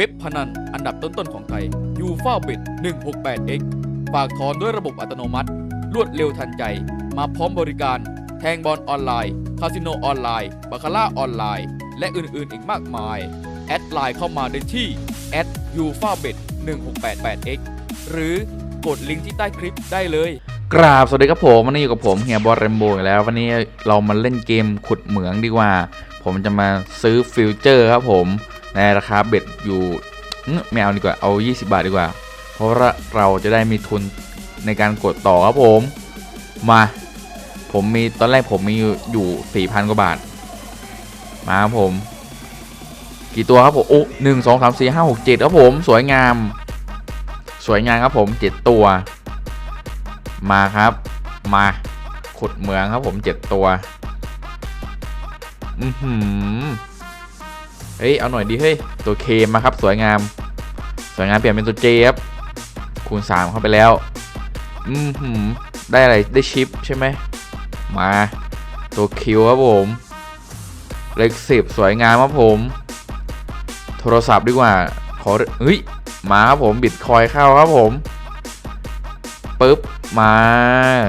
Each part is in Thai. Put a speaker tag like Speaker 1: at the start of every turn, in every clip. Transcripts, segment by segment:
Speaker 1: เว็บพนันอันดับต้นๆของไทยยูฟาเบ็ด 168x ฝากถอนด้วยระบบอัตโนมัติ รวดเร็วทันใจ มาพร้อมบริการ แทงบอลออนไลน์ คาสิโนออนไลน์ บาคาร่าออนไลน์ และอื่นๆอีกมากมาย แอดไลน์เข้ามาได้ที่ u f a b e t 1688x หรือกดลิงก์ที่ใต้คลิปได้เลย
Speaker 2: กราบสวัสดีครับผมวันนี้อยู่กับผมเฮียบอสเรมโบอีกแล้ว วันนี้เรามาเล่นเกมขุดเหมืองดีกว่า ผมจะมาซื้อฟิวเจอร์ครับผม ในราคาเบ็ดอยู่อื้อไม่เอาดีกว่าเอา 20 บาทดีกว่า เพราะเราจะได้มีทุนในการกดต่อครับผมมาผมมีตอนแรกผมมีอยู่อยู่ 4,000 กว่าบาท มาครับผม กี่ตัวครับผมโอ้หนึ่งสองสามสี่ห้าหกเจ็ดครับผมสวยงาม สวยงามครับผมเจ็ดตัว มาครับ มาขุดเหมืองครับผมเจ็ดตัว อือหือ เฮ้ย เอาหน่อยดิเฮ้ย ตัวเคมาครับ สวยงาม สวยงามเปลี่ยนเป็นตัวเจครับ คูณ 3 เข้าไปแล้ว อือหือได้อะไร ได้ชิปใช่ไหม มา ตัวคิวครับผม เลขสิบสวยงามครับผม โทรศัพท์ดีกว่า ขอ เฮ้ย มาครับผมบิตคอยเข้าครับผม ปึ๊บ มา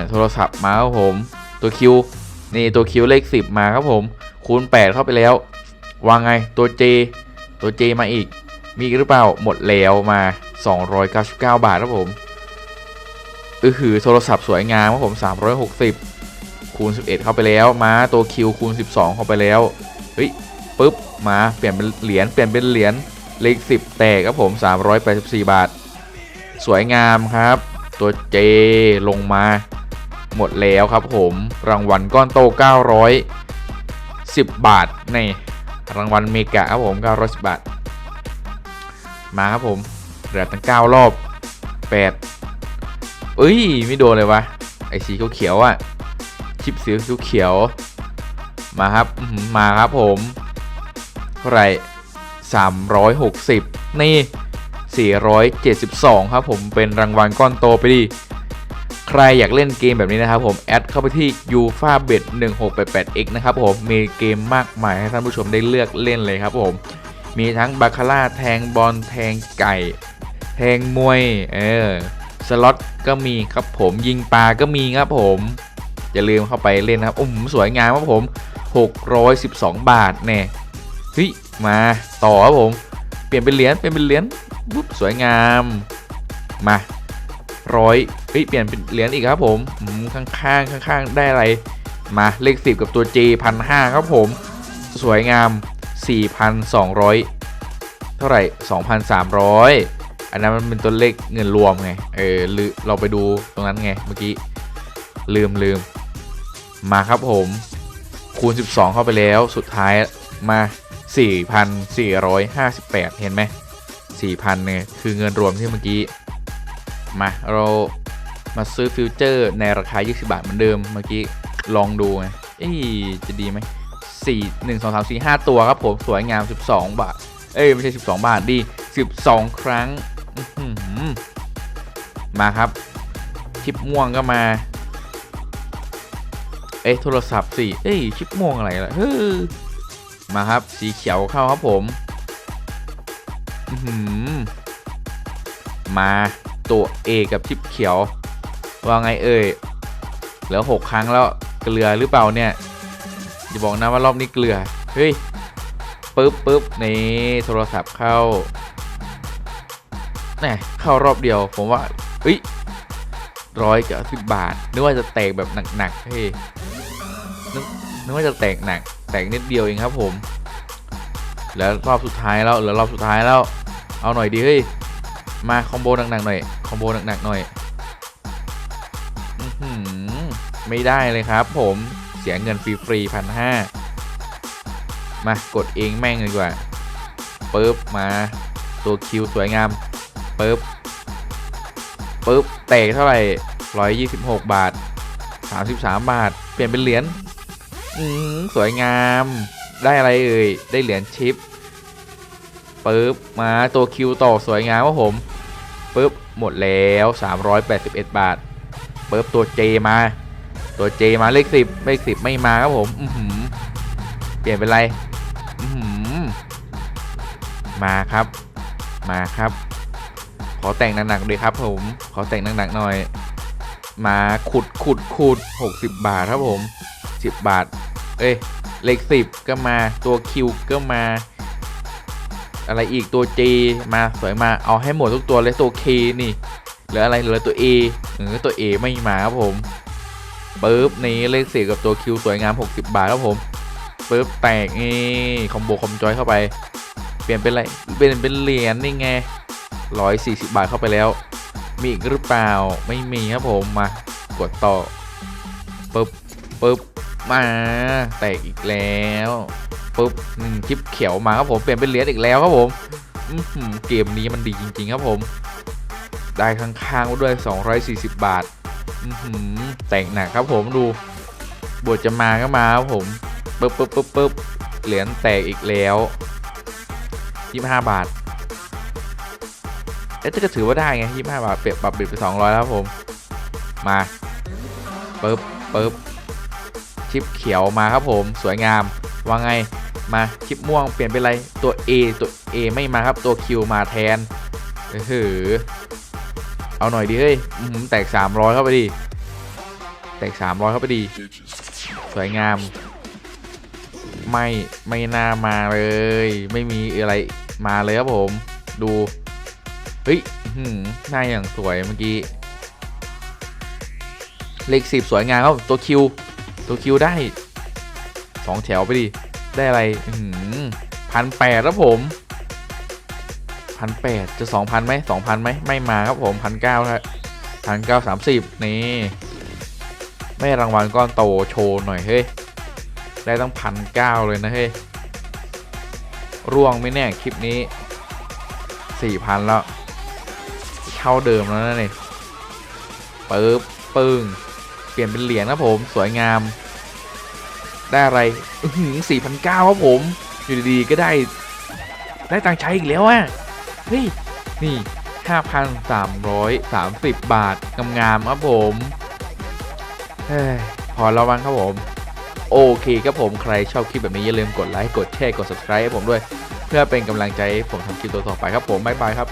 Speaker 2: โทรศัพท์มาครับผม ตัวคิว นี่ตัวคิวเลขสิบมาครับผม คูณ 8 เข้าไปแล้ว วางไงตัว J ตัว J มาอีก มีหรือเปล่าหมดแล้วมา 299 บาทครับผมอือหือโทรศัพท์สวยงามครับผม 360 คูณ 11 เข้าไปแล้ว มาตัวคิวคูณ 12 เข้าไปแล้วเฮ้ยปึ๊บมาเปลี่ยนเป็นเหรียญเปลี่ยนเป็นเหรียญเลข10 แตกครับผม 384 บาท สวยงามครับ ตัวเจลงมาหมดแล้วครับผมรางวัลก้อนโต 910 บาทนี่ รางวัลเมกะครับผม910บาท มาครับผม เหลือตั้ง 9 รอบ 8 เอ้ย ไม่โดนเลยวะ ไอสีเขียวๆอะชิปสีเขียวๆมาครับมาครับผม เท่าไหร่360 นี่ 472 ครับผมเป็นรางวัลก้อนโตไปดิ ใครอยากเล่นเกมแบบนี้นะครับผมแอดเข้าไปที่ u f a b e t 1688x นะครับผมมีเกมมากมายให้ท่านผู้ชมได้เลือกเล่นเลยครับผมมีทั้งบาคาร่าแทงบอลแทงไก่ แทงมวยเออสล็อตก็มีครับผมยิงปลาก็มีครับผมอย่าลืมเข้าไปเล่นนะครับอุ้มสวยงามครับผม 612 บาทเนี่ยเฮ้ยมาต่อครับผม เปลี่ยนเป็นเหรียญเปลี่ยนเป็นเหรียญปุ๊บสวยงามมา ร้อยเฮ้ยเปลี่ยนเป็นเหรียญอีกครับผมอืมข้างๆข้างๆได้อะไร มาเลขสิบกับตัว J พันห้าครับผม สวยงาม 4,200 เท่าไหร่ 2,300 อันนั้นมันเป็นตัวเลขเงินรวมไง เออลือเราไปดูตรงนั้นไงเมื่อกี้ ลืมลืมมาครับผม คูณ 12 เข้าไปแล้วสุดท้ายมา 4,458 เห็นไหม4,000เนี่ยคือเงินรวมที่เมื่อกี้ มาเรามาซื้อฟิวเจอร์ในราคา 20 บาทเหมือนเดิมเมื่อกี้ลองดูไงเอ้ยจะดีไหม4 1 2 3 4 5ตัวครับผมสวยงาม 12 บาท เอ้ยไม่ใช่ 12 บาทดี 12 ครั้งมาครับชิปม่วงก็มา เอ้ยโทรศัพท์สิเอ้ยชิปม่วงอะไรล่ะเฮ้ยมาครับสีเขียวเข้าครับผมมา ตัว A กับชิปเขียว ว่าไงเอ่ยเหลือหกครั้งแล้วเกลือหรือเปล่าเนี่ยอย่าบอกนะว่ารอบนี้เกลือ เฮ้ยปึ๊บปึ๊บนี่โทรศัพท์เข้าแหน่เข้ารอบเดียวผมว่าเฮ้ยร้อยกับสิบบาทนึกว่าจะแตกแบบหนักๆเฮ้ยนึกนึกว่าจะแตกหนัก แตกนิดเดียวเองครับผม แล้วรอบสุดท้ายแล้วเหลือรอบสุดท้ายแล้ว เอาหน่อยดีเฮ้ย มาคอมโบหนักๆหน่อยคอมโบหนักๆหน่อยอืไม่ได้เลยครับ ผมเสียเงินฟรีๆพันห้ามากดเองแม่งเลยดีกว่าปึ๊บมาตัวคิวสวยงามปึ๊บปึ๊บเตะเท่าไหร่ 126 บาท 33 บาท เปลี่ยนเป็นเหรียญอืสวยงาม ได้อะไรเอ่ย ได้เหรียญชิป ปึ๊บมาตัวคิวต่อสวยงามครับผมปึ๊บหมดแล้ว 381 บาทปึ๊บตัว J มา ตัว J มาเลข10เลข10ไม่มาครับผมอืเปลี่ยนเป็นไรอื้อหือมาครับ มาครับ ขอแต่งหนักๆเลยครับ ผม ขอแต่งหนักๆหน่อย มาขุดขุดขุด60 บาทครับผม 10 บาท เอ้ยเลข10ก็มาตัว Q ก็มา อะไรอีกตัว J มาสวยมาเอาให้หมดทุกตัวเลยตัว K นี่เหลืออะไรเหลือตัว A เออตัว A ไม่มาครับผมปึ๊บนี่เลขสี่กับตัว Q สวยงาม 60 บาทครับผมปึ๊บแตกนี่คอมโบคอมจอยเข้าไป เปลี่ยนเป็นอะไรเป็นเป็นเหรียญนี่ไง140บาทเข้าไปแล้ว มีอีกหรือเปล่าไม่มีครับผมมากดต่อปึ๊บปึ๊บมาแตกอีกแล้ว ปึ๊บหนึ่งคลิปเขียวมาครับผมเปลี่ยนเป็นเหรียญอีกแล้วครับผมเกมนี้มันดีจริง ๆ ครับผม ได้ข้างๆด้วย 240 บาทอื้อหือแต่งหนักครับผมดูบทจะมาก็มาครับผมปึ๊บปึ๊บปึ๊บปึ๊บเหรียญแตกอีกแล้ว 25 บาทเอ๊ะจะถือว่าได้ไงยี่ห้าบาทเปรียบปรับเปลี่ยนเป็นสองร้อยแล้วครับผม มาปึ๊บปึ๊บชิปเขียวมาครับผม สวยงามว่าไง มาชิปม่วงเปลี่ยนเป็นอะไรตัว A ตัว A ไม่มาครับตัว Q มาแทนเออหือเอาหน่อยดิเฮ้ยแตก 300 เข้าไปดิแตก 300 เข้าไปดิสวยงาม ไม่ไม่น่ามาเลย ไม่มีอะไรมาเลยครับผมดูเฮ้ยอื้อหือหน้าอย่างสวยเมื่อกี้เลขสิบสวยงามครับตัวคิวตัวคิวได้สองแถวไปดิ ได้อะไรพันแปดครับผมพันแปดจะสองพันไหมสองพันไหมไม่มาครับผมพันเก้าครับพันเก้าสามสิบนี่ ไม่รางวัลก้อนโตโชว์หน่อยเฮ้ย ได้ตั้งพันเก้าเลยนะเฮ้ย ร่วงไหม่แน่คลิปนี้สี่พันแล้วเท่าเดิมแล้วนะนี่ปึ๊บปึ้งเปลี่ยนเป็นเหรียญนะผมสวยงาม ได้อะไรหือสี่พันเก้าครับผม อยู่ดีๆก็ได้ ได้ตังค์ใช้อีกแล้วอะเฮ้ยนี่ห้าพันสามร้อยสามสิบบาทงามๆครับผมเฮ้ยพอแล้วมั้งครับผม โอเคครับผมใครชอบคลิปแบบนี้อย่าลืมกดไลค์กดแชร์กด subscribe ให้ผมด้วย เพื่อเป็นกำลังใจให้ผมทำคลิปต่อๆไปครับผมบ๊ายบายครับ